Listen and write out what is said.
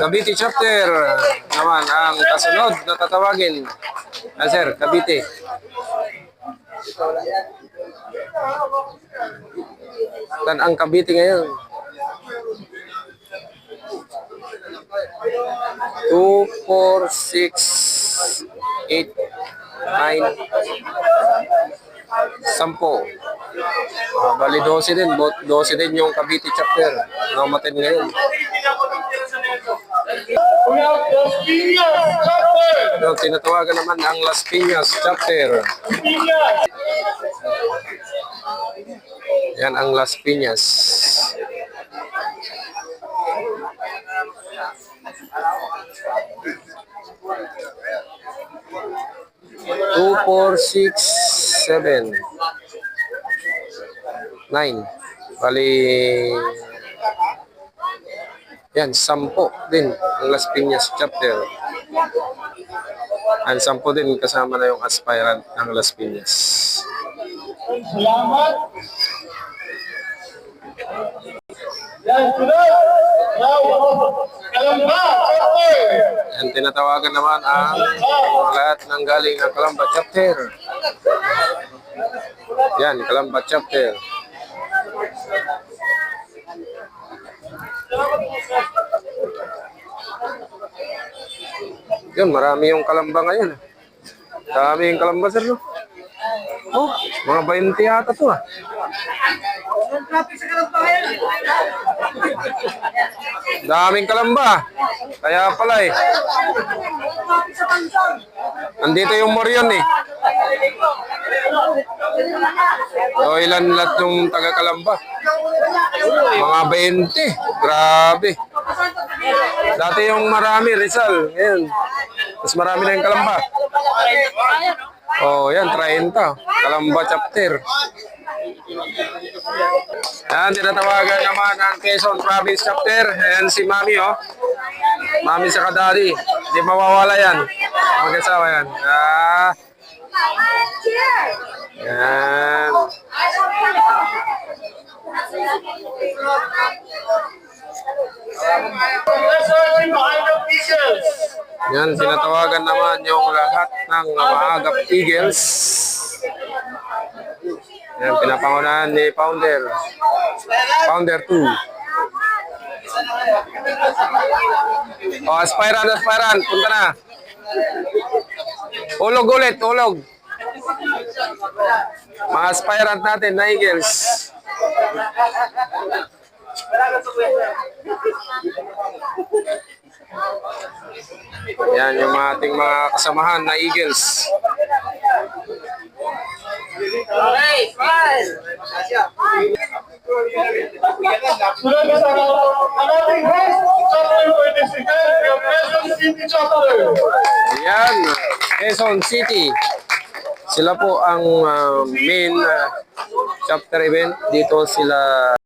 Cavite Chapter. Naman ang kasunod na tatawagin. Ah, sir, Cavite. Saan ang Cavite ngayon? Two, four, six, eight, nine, sampo. Ah, bali 12 din. Bo- 12 din yung Cavite chapter. Nomatin ngayon. Las Piñas Chapter. Yung tinatawagan naman ang Las Piñas chapter. Yan ang Las Piñas. Two, four, six, seven, nine. Bali, yan, sampo din ang Las Piñas chapter. Ang sampo din kasama na yung aspirant ng Las Piñas. Salamat. Yan. Now, Kalamba. Yan, tinatawagan naman ang lahat ng galing ng Kalamba Chapter. Yan, Kalamba Chapter. Yun, marami yung Kalamba ngayon. Dami yung Kalamba, sir. No? Oh, mga 20 yata to ah. Daming Kalamba. Kaya pala eh. Andito yung Morion eh. O ilan lahat yung taga Kalamba? Mga 20. Grabe. Dati yung marami, Rizal. Ngayon. Mas marami na yung Kalamba. Oh, yan, 30. Kalamba chapter. Yan, tinatawagan naman ang Quezon Province chapter. Ayan si Mami, oh. Mami sa kadari. Hindi mawawala yan. Mag-asawa yan. Ah. Yan. Yan, tinatawagan naman yung lahat ng maagap Eagles. Yan, pinapangunahan ni Founder. Founder 2. O, aspirant, aspirant, punta na. Ulog ulit, ulog. Mga aspirant natin na Eagles. Yan yung mga ating mga kasamahan na Eagles. Sunod na sa ang ating host, Chapter 26, yung Quezon City Chapter. Yan, Quezon City. Sila po ang uh, main uh, chapter event. Dito sila